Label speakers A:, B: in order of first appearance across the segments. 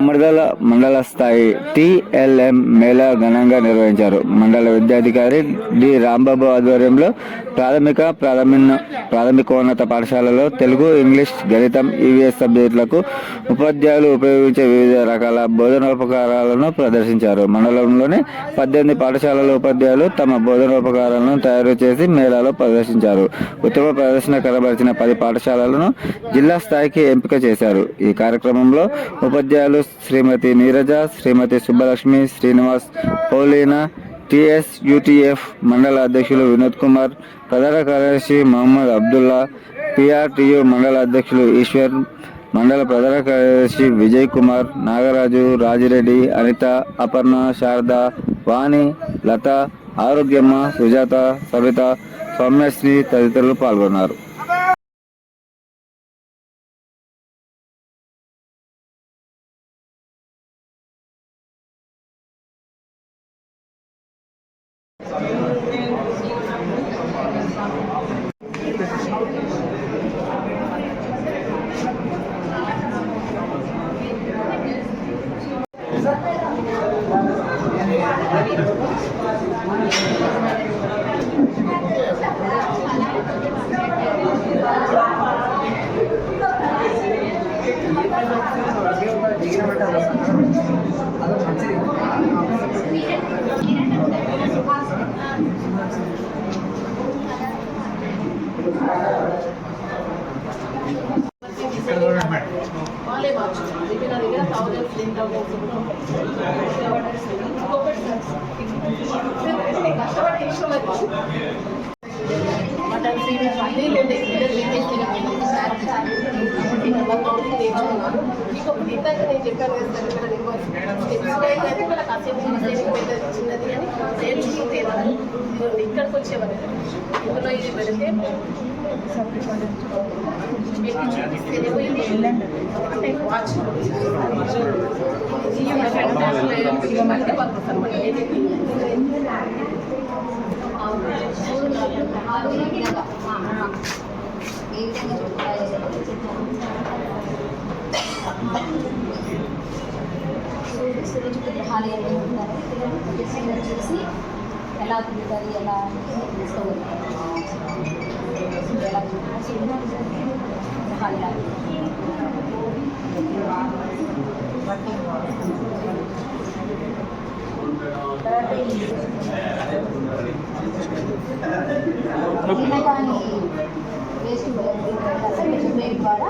A: మడదల మండల స్థాయి టిఎల్ఎం మేళా ఘనంగా నిర్వహించారు. మండల విద్యాధికారి డి రాంబాబు ఆధ్వర్యంలో ప్రాథమిక ప్రాథమిక ప్రాథమికోన్నత పాఠశాలలో తెలుగు ఇంగ్లీష్ గణితం ఈవీఎస్ సబ్జెక్టులకు ఉపాధ్యాయులు ఉపయోగించే వివిధ రకాల బోధనోపకారాలను ప్రదర్శించారు. మండలంలోని పద్దెనిమిది పాఠశాలల ఉపాధ్యాయులు తమ బోధనోపకారాలను తయారు చేసి మేళాలో ప్రదర్శించారు. ఉత్తమ ప్రదర్శన కనబరిచిన పది పాఠశాలలను జిల్లా స్థాయికి ఎంపిక చేశారు. ఈ కార్యక్రమంలో ఉపాధ్యాయులు Shrimati Neeraja Shrimati Subbalakshmi Srinivas Paulina TS UTF మండల అధ్యక్షులు వినోద్ కుమార్ ప్రధాన కార్యదర్శి మహమ్మద్ అబ్దుల్లా పిఆర్టీయు మండల అధ్యక్షులు ఈశ్వర్ మండల ప్రధాన కార్యదర్శి విజయ్ కుమార్ నాగరాజు రాజిరెడ్డి అనిత అపర్ణ శారద వాణి లత ఆరోగ్యమ్మ సుజాత సవిత సౌమ్యశ్రీ తదితరులు పాల్గొన్నారు.
B: కష్టపడి తీసుకోలేదు మటన్ సీరియస్ అన్నీ ఉండే సీరియస్ ఇంకొకటి ఇందాక నేను చెప్పాను కదా సార్ ఇక్కడ అయితే ఇక్కడ పెద్దది చిన్నది అని ఇక్కడికి వచ్చేవారు ఇందులో ఇది పెడితే చూపిస్తేనేమో ఇది అంటే వాచ్ మళ్ళీ పంపిస్తాను
C: విగ్రహాలు ఏమి ఉంటారు పిల్లలు చూసి ఎలా తిరుగుతారు ఎలా తీసుకోవాలి ఎలా విగ్రహాలు ఎలా తర్వాత ఈ కానీ వేస్ట్ వేస్ట్ బ్రేక్ ద్వారా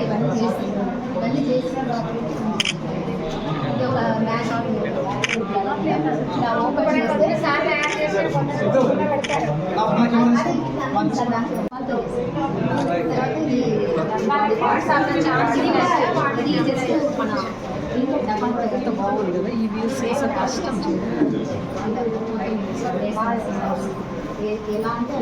C: ఇవన్నీ చేస్తున్నాను ఇవన్నీ చేసిన ఇది ఒక మ్యాచ్ ఇలా ఓపెన్ చేస్తే సార్ తయారు చేసి
B: బాగుంది కదా ఈ వ్యూస్ అసలు కష్టం
C: ఎలా అంటే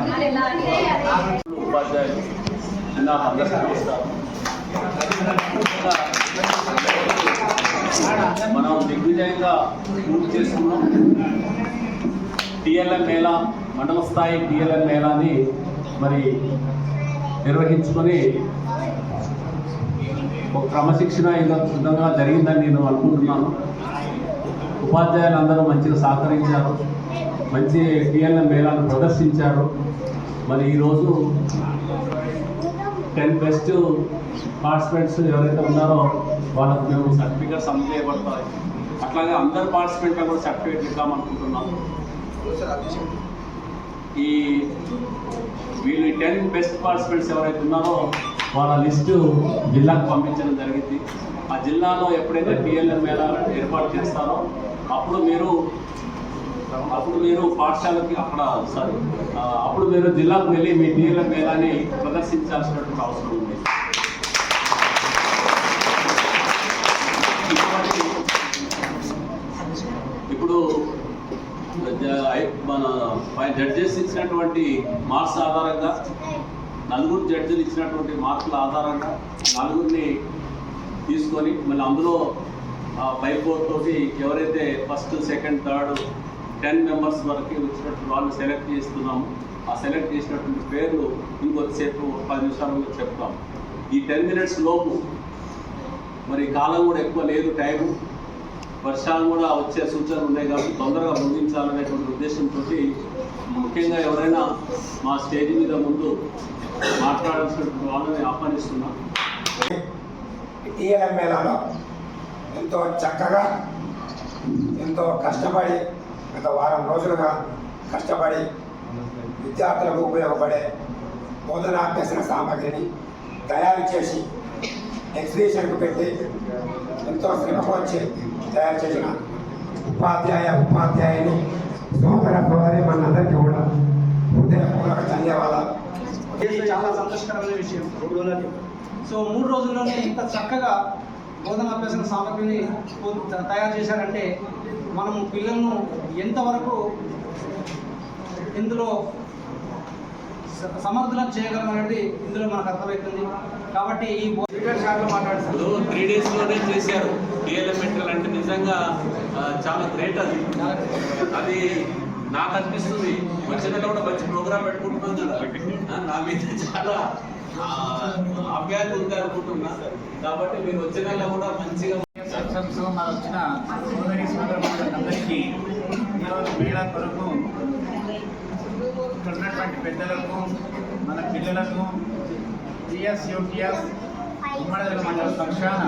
C: అలా ఎలా అంటే
D: ఉపాధ్యాయులు నా అందరికీ నమస్కారం మనం దిగ్విజయంగా పూర్తి చేసుకున్నాం. టిఎల్ఎం మేళా మండల స్థాయి టిఎల్ఎం మేళాని మరి నిర్వహించుకొని ఒక క్రమశిక్షణ విధంగా జరిగిందని నేను అనుకుంటున్నాను. ఉపాధ్యాయులందరూ మంచిగా సహకరించారు. మంచి టిఎల్ఎం మేళాను ప్రదర్శించారు. మరి ఈరోజు టెన్ బెస్ట్ పార్టిసిపెంట్స్ ఎవరైతే ఉన్నారో వాళ్ళకి మేము సర్టిఫికెట్స్ అందజేయబడతాయి అట్లాగే అందరు పార్టిసిపెంట్ కూడా సర్టిఫికేట్ ఇద్దాం అనుకుంటున్నాం. ఈ వీళ్ళు టెన్ బెస్ట్ పార్టిసిపెంట్స్ ఎవరైతే ఉన్నారో వాళ్ళ లిస్టు జిల్లాకు పంపించడం జరిగింది. ఆ జిల్లాలో ఎప్పుడైతే పిఎల్ఎం మేళా ఏర్పాటు చేస్తారో అప్పుడు మీరు అప్పుడు మీరు పాఠశాలకి అక్కడ సారీ అప్పుడు మీరు జిల్లాకు వెళ్ళి మీ టీఎల్ఎం మేళాని ప్రదర్శించాల్సినటువంటి అవసరం ఉంది. ఇప్పుడు మన జడ్జెస్ ఇచ్చినటువంటి మార్క్స్ ఆధారంగా నలుగురు జడ్జిలు ఇచ్చినటువంటి మార్కుల ఆధారంగా నలుగురిని తీసుకొని మళ్ళీ అందులో పై తోటి ఎవరైతే first second third ten members వరకు వచ్చినట్టు వాళ్ళు సెలెక్ట్ చేస్తున్నాము. ఆ సెలెక్ట్ చేసినటువంటి పేర్లు ఇంకొద్దిసేపు ఒక పది నిమిషాల్లో చెప్తాం. ఈ టెన్ మినిట్స్ లోపు మరి కాలం కూడా ఎక్కువ లేదు టైము. వర్షాలు కూడా వచ్చే సూచనలు ఉన్నాయి కాబట్టి తొందరగా ముగించాలనేటువంటి ఉద్దేశంతో ముఖ్యంగా ఎవరైనా మా స్టేజ్ మీద ముందు మాట్లాడాల్సినటువంటి వాళ్ళని ఆహ్వానిస్తున్నాం.
E: టీఎల్ఎం ఎంతో చక్కగా ఎంతో కష్టపడి గత వారం రోజులుగా కష్టపడి విద్యార్థులకు ఉపయోగపడే బోధనాభ్యసన సామగ్రిని తయారు చేసి ఎగ్జిబిషన్కు పెట్టి ఎంతో శ్రమకొచ్చి తయారు చేసిన ఉపాధ్యాయ ఉపాధ్యాయుని సోదర సోదరి మనందరికీ కూడా హృదయపూర్వక ధన్యవాదాలు.
F: చాలా సంతోషకరమైన విషయం సో మూడు రోజుల్లోనే ఇంత చక్కగా బోధనాభ్యసన సామగ్రిని పూ- తయారు చేశారంటే మనము పిల్లలను ఎంతవరకు ఇందులో స- సమర్థులను చేయగలం అనేది ఇందులో మనకు అర్థమవుతుంది. కాబట్టి ఈ బో-
D: ఇప్పుడు త్రీ డేస్లోనే చేశారు. డిఎల్ఎంఎంటల్ అంటే నిజంగా చాలా గ్రేట్ అది. అది నాకు అనిపిస్తుంది. వచ్చిన కూడా మంచి ప్రోగ్రామ్ పెట్టుకుంటున్నాం కదా. ఆ, నా మీద చాలా ఆ, ఉంది అనుకుంటున్నా కాబట్టి మీరు వచ్చిన కూడా మంచిగా
G: సత్సంగం మన వచ్చిన సోదరి సోదరులందరికీ ఈరోజు మేళా కొరకు ఇక్కడ ఉన్నటువంటి పెద్దలకు మన పిల్లలకు టిఎస్ యూటీఎస్ ఉమ్మడి మండల పక్షాన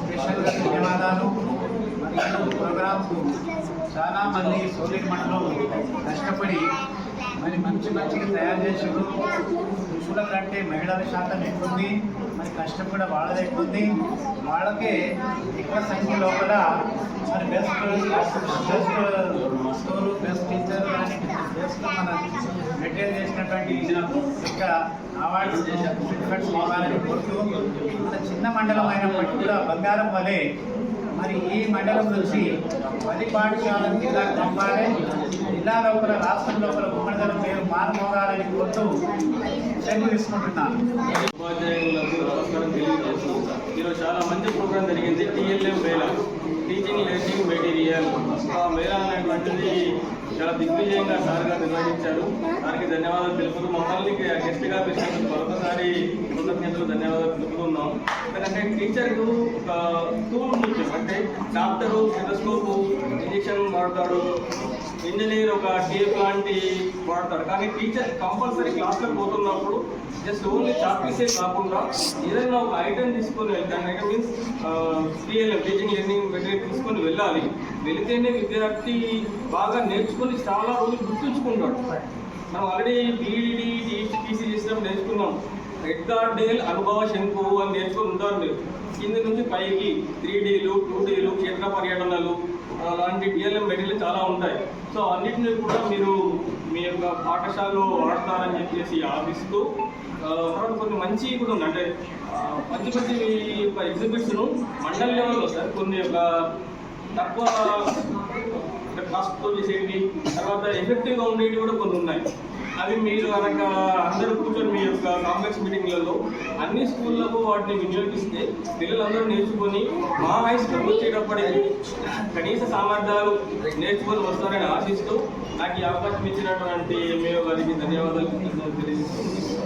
G: స్పెషల్గా ధన్యవాదాలు. మరియు ఈ చాలామంది చాలా మంది సోదరి మండలం కష్టపడి మరి మంచి మంచిగా తయారు చేసారు పురుషుల కంటే మహిళల శాతం ఎక్కువ ఉంది మరి కష్టం కూడా వాళ్ళది ఎక్కువ వాళ్ళకే ఎక్కువ సంఖ్య లోపల మరి best best school best teacher best మన మెటీరియల్ చేసినటువంటి యొక్క అవార్డ్స్ సర్టిఫికెట్స్ ఇవ్వాలని కోరుతూ చిన్న మండలం అయినప్పటికీ కూడా బంగారం వలె మరి ఈ మండలం నుంచి పది పాఠశాలను జిల్లాకు పంపాలి జిల్లా లోపల రాష్ట్రం లోపల ఉమ్మడిదనం పేరు మారుమోగాలని కోరుతూ సెలవు తీసుకుంటున్నాను.
H: ఉపాధ్యాయులకు నమస్కారం తెలియజేస్తున్నాను ఈరోజు చాలా మంచి ప్రోగ్రాం జరిగింది. TLM mela teaching learning material. ఆ మేళా అనేటువంటిది చాలా దిగ్విజయంగా సార్ గారు నిర్వహించారు. దానికి ధన్యవాదాలు తెలుపుతూ మమ్మల్ని గెస్ట్గా పిలిచినందుకు మరొకసారి కృతజ్ఞతలు ధన్యవాదాలు తెలుపుతున్నాం ఎందుకంటే టీచర్కు ఒక టూల్ ముఖ్యం అంటే డాక్టరు స్టెథోస్కోపు ఇంజెక్షన్ వాడతాడు ఇంజనీర్ ఒక టేప్ లాంటి వాడతారు. కానీ టీచర్ కంపల్సరీ క్లాస్లో పోతున్నప్పుడు జస్ట్ ఓన్లీ చాపీసే కాకుండా ఏదైనా ఒక ఐటమ్ తీసుకొని వెళ్తాను. Means TLM teaching learning material తీసుకొని వెళ్ళాలి. వెళితేనే విద్యార్థి బాగా నేర్చుకొని చాలా రోజులు గుర్తుంచుకుంటాడు. మనం ఆల్రెడీ బీఈడి టీసీ చేసినప్పుడు నేర్చుకున్నాం. ఎడ్గార్ డేల్ అనుభవ శంకు అని నేర్చుకొని ఉంటారు మీరు. కింద నుంచి పైకి త్రీ డీలు టూ డీలు క్షేత్ర పర్యటనలు అలాంటి డిఎల్ఎం మెటీరియల్ చాలా ఉంటాయి. సో అన్నిటిని కూడా మీరు మీ యొక్క పాఠశాలలో వాడతారని చెప్పేసి ఆశిస్తూ తర్వాత కొన్ని మంచి కూడా ఉంది అంటే మంచి మంచి యొక్క ఎగ్జిబిట్స్ను మండల్ లెవెల్లో సార్ కొన్ని యొక్క తక్కువ కాస్ట్తో చేసేవి తర్వాత ఎఫెక్టివ్గా ఉండేవి కూడా కొన్ని ఉన్నాయి. అవి మీరు కనుక అందరూ కూర్చొని మీ యొక్క కాంప్లెక్స్ మీటింగ్లలో అన్ని స్కూళ్ళకు వాటిని వినియోగిస్తే పిల్లలందరూ నేర్చుకొని మా హై స్కూల్కి వచ్చేటప్పటికి కనీస సామర్థ్యాలు నేర్చుకొని వస్తారని ఆశిస్తూ నాకు ఈ అవకాశం ఇచ్చినటువంటి మేము వారికి ధన్యవాదాలు. తెలియజేస్తున్నాను